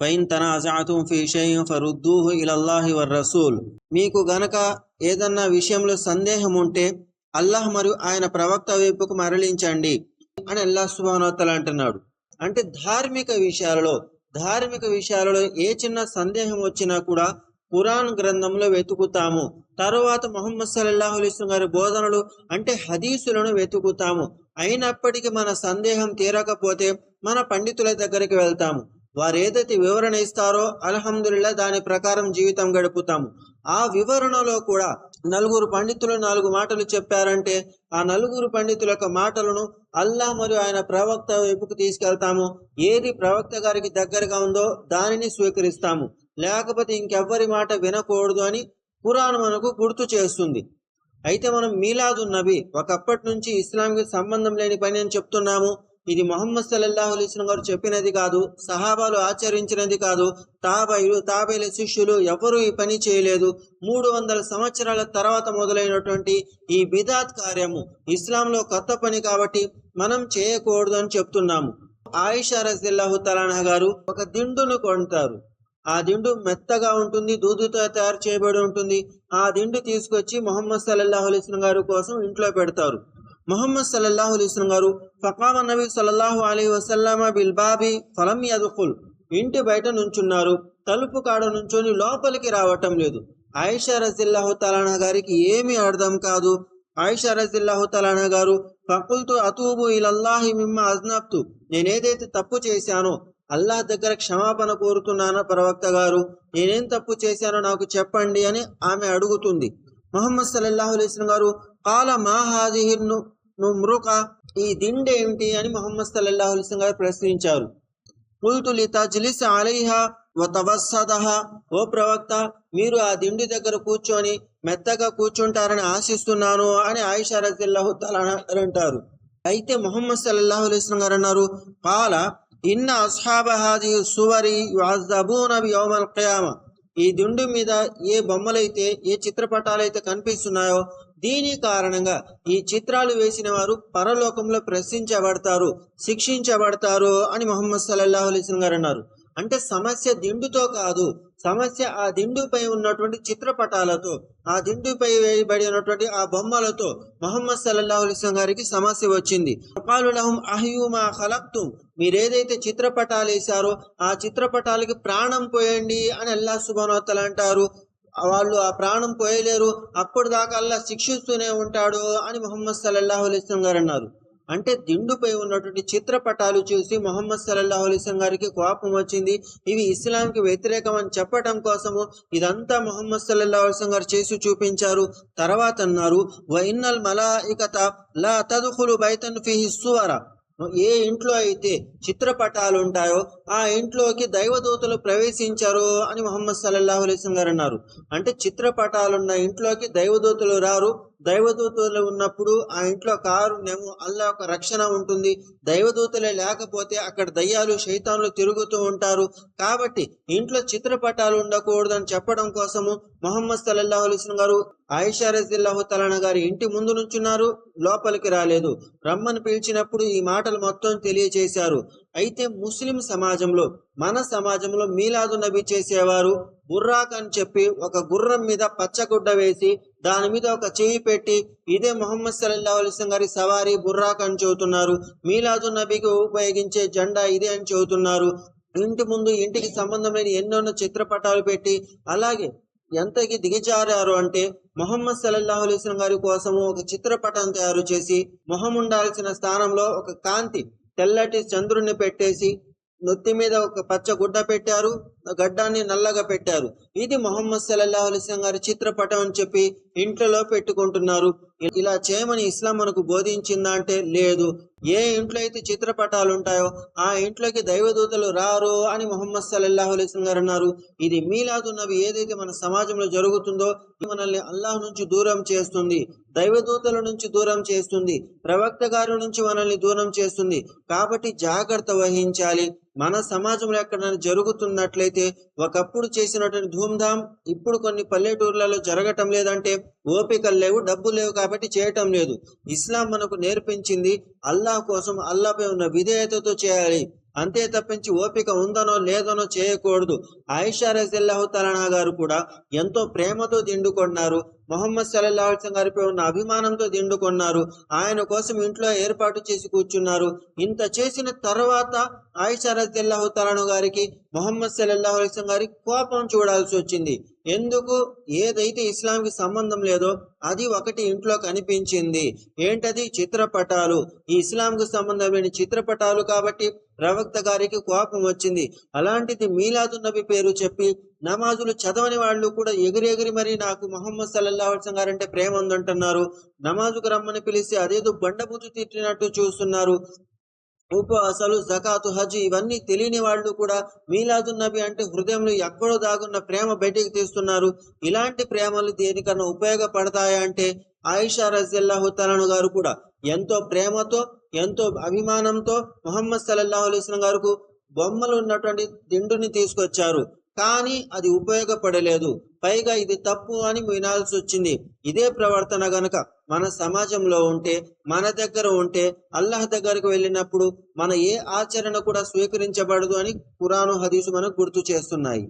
Fine తనాజాతుం ఫీ షైఇన్ ఫరుద్దూహు ఇలల్లాహి వర్ రసూల్ మీకు గనక ఏదన్నా విషయంలో సందేహం ఉంటే అల్లాహ్ మరియు ఆయన ప్రవక్త వైపుకు మరలించండి అని అల్లాహ్ సుబానోత్తల అంటున్నాడు. అంటే ధార్మిక విషయాలలో ధార్మిక విషయాలలో ఏ చిన్న సందేహం వచ్చినా కూడా పురాణ్ గ్రంథంలో వెతుకుతాము. తరువాత మొహమ్మద్ సల్లల్లాహు అలైస్లం గారి బోధనలు అంటే హదీసులను వెతుకుతాము. అయినప్పటికీ మన సందేహం తీరకపోతే మన పండితుల దగ్గరికి వెళ్తాము. వారు ఏదైతే వివరణ ఇస్తారో అల్హమ్దుల్లా దాని ప్రకారం జీవితం గడుపుతాము. ఆ వివరణలో కూడా నలుగురు పండితులు నాలుగు మాటలు చెప్పారంటే ఆ నలుగురు పండితుల యొక్క మాటలను అల్లా మరియు ఆయన ప్రవక్త వైపుకు తీసుకెళ్తాము. ఏది ప్రవక్త గారికి దగ్గరగా ఉందో దానిని స్వీకరిస్తాము. లేకపోతే ఇంకెవ్వరి మాట వినకూడదు అని పురాణం మనకు గుర్తు చేస్తుంది. అయితే మనం మీలాదు నబీ ఒకప్పటి నుంచి ఇస్లాంకి సంబంధం లేని పని అని చెప్తున్నాము. ఇది మొహమ్మద్ సల్లల్లాహు అలైస్లం గారు చెప్పినది కాదు సహాబాలు ఆచరించినది కాదు తాబైలు తాబైల శిష్యులు ఎవరూ ఈ పని చేయలేదు. మూడు వందల సంవత్సరాల తర్వాత మొదలైనటువంటి ఈ బిదాత్ కార్యము ఇస్లాంలో కొత్త పని కాబట్టి మనం చేయకూడదు అని చెప్తున్నాము. ఆయిషా రజిల్లాహు తలానా గారు ఒక దిండును కొంటారు. ఆ దిండు మెత్తగా ఉంటుంది దూదుతో తయారు చేయబడి ఉంటుంది. ఆ దిండు తీసుకొచ్చి మొహమ్మద్ సల్లల్లాహు అలైస్లం గారు కోసం ఇంట్లో పెడతారు. మొహమ్మద్ సల్లల్లాహు అలైస్లం గారు ఫకామ నబీ సల్లల్లాహు అలీ వసల్లమ బిల్ బాబీ ఫలం యదుఖుల్. ఇంటి బయట నుంచున్నారు. తలుపు కాడ నుంచొని లోపలికి రావటం లేదు. ఆయిషా రజిల్లాహు తలానా గారికి ఏమీ అర్థం కాదు. ఆయిషా రజిల్లాహు తలానా గారు ఫకుల్తు అతూబు ఇలల్లాహి మిమ్మ అజ్నబ్తు. నేనేదైతే తప్పు చేశానో అల్లాహ్ దగ్గర క్షమాపణ కోరుతున్నాను ప్రవక్త గారు? నేనేం తప్పు చేశానో నాకు చెప్పండి అని ఆమె అడుగుతుంది. మొహమ్మద్ సల్లల్లాహు అలైస్లం గారు కాల మా నువ్వు మృక ఈ దిండు ఏమిటి అని మొహమ్మద్ సల్లల్లాహు అలైస్లం గారు ప్రశ్నించారు. కుల్తులి లితజ్లిస్ అలైహా వతవస్సదహ ఓ ప్రవక్త మీరు ఆ దిండి దగ్గర కూర్చొని మెత్తగా కూర్చుంటారని ఆశిస్తున్నాను అని ఆయిషా రజిల్లాహు అంటారు. అయితే మొహమ్మద్ సల్లల్లాహు అలైస్లం గారు అన్నారు కాల ఇన్న అస్హాబ హాది సువరి యుఅజ్జబూన బియౌమల్ ఖియామ ఈ దిండు మీద ఏ బొమ్మలైతే ఏ చిత్రపటాలైతే కనిపిస్తున్నాయో దీని కారణంగా ఈ చిత్రాలు వేసిన వారు పరలోకంలో ప్రశ్నించబడతారు శిక్షించబడతారు అని మొహమ్మద్ సల్లల్లాహు గారు అన్నారు. అంటే సమస్య దిండుతో కాదు సమస్య ఆ దిండుపై ఉన్నటువంటి చిత్రపటాలతో ఆ దిండుపై వేయబడి ఉన్నటువంటి ఆ బొమ్మలతో మొహమ్మద్ సల్లల్లాహు అలైస్లం గారికి సమస్య వచ్చింది. లహం ఖలక్తుం. మీరేదైతే చిత్రపటాలు వేశారో ఆ చిత్రపటాలకి ప్రాణం పోయండి అని అల్లా సుబానోత్తలు అంటారు. వాళ్ళు ఆ ప్రాణం పోయలేరు అప్పుడు దాకా అల్లా శిక్షిస్తూనే ఉంటాడు అని మొహమ్మద్ సల్లల్లాహు అలైస్లం గారు అన్నారు. అంటే దిండుపై ఉన్నటువంటి చిత్రపటాలు చూసి మొహమ్మద్ సల్లల్లాహు అలీస్లం గారికి కోపం వచ్చింది. ఇవి ఇస్లాంకి వ్యతిరేకం అని చెప్పటం కోసము ఇదంతా మొహమ్మద్ సల్లల్లాహు అలీస్లం గారు చేసి చూపించారు. తర్వాత అన్నారు వైన్నల్ మలాయికత లా తదుఖులు బైతన్ ఫిహి సువర. ఏ ఇంట్లో అయితే చిత్రపటాలు ఉంటాయో ఆ ఇంట్లోకి దైవదూతలు ప్రవేశించారు అని మొహమ్మద్ సల్లల్లాహు అలైస్ గారు అన్నారు. అంటే చిత్రపటాలున్న ఇంట్లోకి దైవదూతలు రారు దైవదూతలు ఉన్నప్పుడు ఆ ఇంట్లో కారుణ్యము అల్లా ఒక రక్షణ ఉంటుంది. దైవదూతలే లేకపోతే అక్కడ దయ్యాలు శైతాన్లు తిరుగుతూ ఉంటారు. కాబట్టి ఇంట్లో చిత్రపటాలు ఉండకూడదు అని చెప్పడం కోసము మొహమ్మద్ సల్లల్లాహు అలైస్లం గారు ఆయిషా రజిల్లాహు తలాన గారి ఇంటి ముందు నుంచున్నారు లోపలికి రాలేదు. రమ్మని పిలిచినప్పుడు ఈ మాటలు మొత్తం తెలియచేశారు. అయితే ముస్లిం సమాజంలో మన సమాజంలో మీలాదు నబీ చేసేవారు బుర్రాక్ అని చెప్పి ఒక గుర్రం మీద పచ్చగుడ్డ వేసి దాని మీద ఒక చెయ్యి పెట్టి ఇదే మొహమ్మద్ సల్లల్లాహు అలైస్లం గారి సవారీ బుర్రాక్ అని చెబుతున్నారు. మీలాదు నబీకి ఉపయోగించే జెండా ఇదే అని చెబుతున్నారు. ఇంటి ముందు ఇంటికి సంబంధం లేని ఎన్నెన్నో చిత్రపటాలు పెట్టి అలాగే ఎంతకి దిగజారారు అంటే మొహమ్మద్ సల్లల్లాహు అలైస్లం గారి కోసము ఒక చిత్రపటం తయారు చేసి మొహం ఉండాల్సిన స్థానంలో ఒక కాంతి తెల్లటి చంద్రుణ్ణి పెట్టేసి నొత్తి మీద ఒక పచ్చ గుడ్డ పెట్టారు. గడ్డాన్ని నల్లగా పెట్టారు. ఇది మొహమ్మద్ సల్లల్లాహు అలిస్లాం గారి చిత్రపటం అని చెప్పి ఇంట్లో పెట్టుకుంటున్నారు. ఇలా చేయమని ఇస్లాం మనకు బోధించిందా అంటే లేదు. ఏ ఇంట్లో అయితే చిత్రపటాలు ఉంటాయో ఆ ఇంట్లోకి దైవదూతలు రారు అని మొహమ్మద్ సల్లల్లాహు అలైస్లం గారు అన్నారు. ఇది మీలాదు నవి ఏదైతే మన సమాజంలో జరుగుతుందో ఇది మనల్ని అల్లాహ్ నుంచి దూరం చేస్తుంది. దైవదూతల నుంచి దూరం చేస్తుంది. ప్రవక్త గారి నుంచి మనల్ని దూరం చేస్తుంది. కాబట్టి జాగ్రత్త వహించాలి. మన సమాజంలో ఎక్కడైనా జరుగుతున్నట్లయితే ఒకప్పుడు చేసినటువంటి ధూమ్ధామ్ ఇప్పుడు కొన్ని పల్లెటూర్లలో జరగటం లేదంటే ఓపికలు లేవు డబ్బు లేవు కాబట్టి చేయటం లేదు. ఇస్లాం మనకు నేర్పించింది అల్లాహ్ కోసం అల్లాపై ఉన్న విధేయతతో చేయాలి. అంతే తప్పించి ఓపిక ఉందనో లేదనో చేయకూడదు. ఆయిషా రజిల్లాహు తలనా గారు కూడా ఎంతో ప్రేమతో దిండుకొన్నారు. మొహమ్మద్ సల్లాహం గారిపై ఉన్న అభిమానంతో దిండుకొన్నారు ఆయన కోసం ఇంట్లో ఏర్పాటు చేసి కూర్చున్నారు. ఇంత చేసిన తర్వాత ఆయిషా గారికి మొహమ్మద్ సల్లల్లాహు గారికి కోపం చూడాల్సి వచ్చింది. ఎందుకు? ఏదైతే ఇస్లాంకి సంబంధం లేదో అది ఒకటి ఇంట్లో కనిపించింది. ఏంటది? చిత్రపటాలు. ఈ ఇస్లాంకు సంబంధం లేని చిత్రపటాలు కాబట్టి ప్రవక్త గారికి కోపం వచ్చింది. అలాంటిది మీలాదు నబి పేరు చెప్పి నమాజులు చదవని వాళ్ళు కూడా ఎగిరెగిరి మరి నాకు మొహమ్మద్ సల్లల్లా అలైహి గారంటే ప్రేమ ఉందంటున్నారు. నమాజుకు రమ్మని పిలిస్తే అదేదో బండబుద్ధి తిట్టినట్టు చూస్తున్నారు. ఉపవాసాలు జకాతు హజ్ ఇవన్నీ తెలియని వాళ్ళు కూడా మీలాదు నబి అంటే హృదయంలో ఎక్కడో దాగున్న ప్రేమ బయటికి తీస్తున్నారు. ఇలాంటి ప్రేమలు దేనికన్నా ఉపయోగపడతాయా అంటే ఆయిషా రజిల్లాహు తలాను గారు కూడా ఎంతో ప్రేమతో ఎంతో అభిమానంతో మొహమ్మద్ సల్లల్లాహు అలైహి వసల్లం బొమ్మలు ఉన్నటువంటి దిండుని తీసుకొచ్చారు. కానీ అది ఉపయోగపడలేదు. పైగా ఇది తప్పు అని వినాల్సి వచ్చింది. ఇదే ప్రవర్తన గనక మన సమాజంలో ఉంటే మన దగ్గర ఉంటే అల్లాహ్ దగ్గరకు వెళ్ళినప్పుడు మన ఏ ఆచరణ కూడా స్వీకరించబడదు అని కురాను హదీసు మనకు గుర్తు చేస్తున్నాయి.